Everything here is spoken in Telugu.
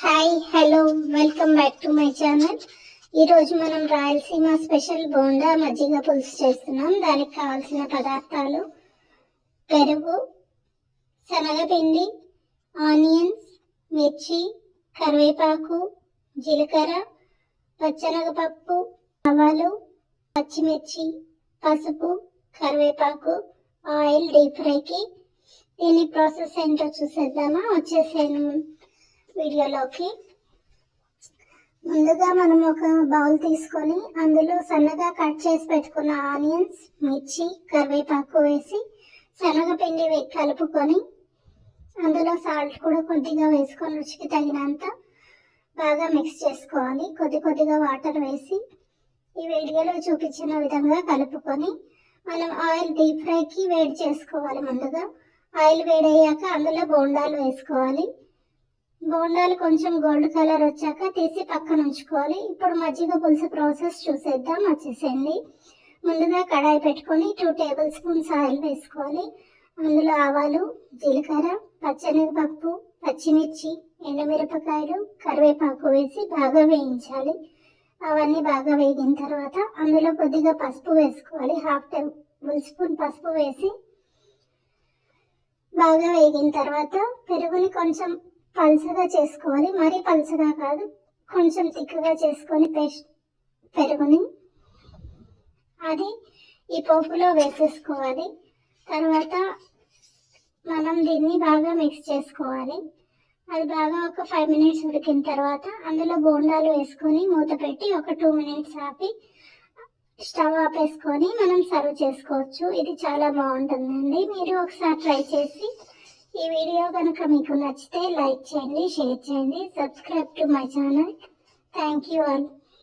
Hi hello welcome back to my channel ఈరోజు మనం రాయలసీమ స్పెషల్ బోండా మజ్జిగ పులుసు చేస్తున్నాం. దానికి కావాల్సిన పదార్థాలు పెరుగు శనగపిండి ఆనియన్స్ మిర్చి కరివేపాకు జీలకర్ర పచ్చనగపప్పు ఆవాలు పచ్చిమిర్చి పసుపు కరివేపాకు ఆయిల్ డీప్ ఫ్రైకి. దీని ప్రాసెస్ ఏంటో చూసేద్దామా? వచ్చేసాను వీడియోలోకి. ముందుగా మనం ఒక బౌల్ తీసుకొని అందులో సన్నగా కట్ చేసి పెట్టుకున్న ఆనియన్స్ మిర్చి కరివేపాకు వేసి శనగపిండి కలుపుకొని అందులో సాల్ట్ కూడా కొద్దిగా వేసుకొని రుచికి తగినంత బాగా మిక్స్ చేసుకోవాలి. కొద్ది కొద్దిగా వాటర్ వేసి ఈ వీడియోలో చూపించిన విధంగా కలుపుకొని మనం ఆయిల్ డీప్ ఫ్రైకి వేడి చేసుకోవాలి ముందుగా. ఆయిల్ వేడయ్యాక అందులో బోండాలు వేసుకోవాలి. బోండాలు కొంచెం గోల్డ్ కలర్ వచ్చాక తీసి పక్కన ఉంచుకోవాలి. ఇప్పుడు మజ్జిగ పులుసు ప్రాసెస్ చూసేద్దాం వచ్చేసేయండి. ముందుగా కడాయి పెట్టుకొని టూ టేబుల్ స్పూన్స్ ఆయిల్ వేసుకోవాలి. అందులో ఆవాలు జీలకర్ర పచ్చనగపప్పు పచ్చిమిర్చి ఎండుమిరపకాయలు కరివేపాకు వేసి బాగా వేయించాలి. అవన్నీ బాగా వేగిన తర్వాత అందులో కొద్దిగా పసుపు వేసుకోవాలి. హాఫ్ టేబుల్ స్పూన్ పసుపు వేసి బాగా వేగిన తర్వాత పెరుగుని కొంచెం పలుచగా చేసుకోవాలి. మరీ పలుచగా కాదు కొంచెం తిక్కుగా చేసుకొని పేస్ట్ పెరుగుని అది ఈ పోపులో వేసేసుకోవాలి. తర్వాత మనం దీన్ని బాగా మిక్స్ చేసుకోవాలి. అది బాగా ఒక ఫైవ్ మినిట్స్ ఉడికిన తర్వాత అందులో బోండాలు వేసుకొని మూత పెట్టి ఒక టూ మినిట్స్ ఆపి స్టవ్ ఆపేసుకొని మనం సర్వ్ చేసుకోవచ్చు. ఇది చాలా బాగుంటుందండి. మీరు ఒకసారి ట్రై చేసి ఈ వీడియో కనుక మీకు నచ్చితే లైక్ చేయండి షేర్ చేయండి subscribe to my channel. Thank you all.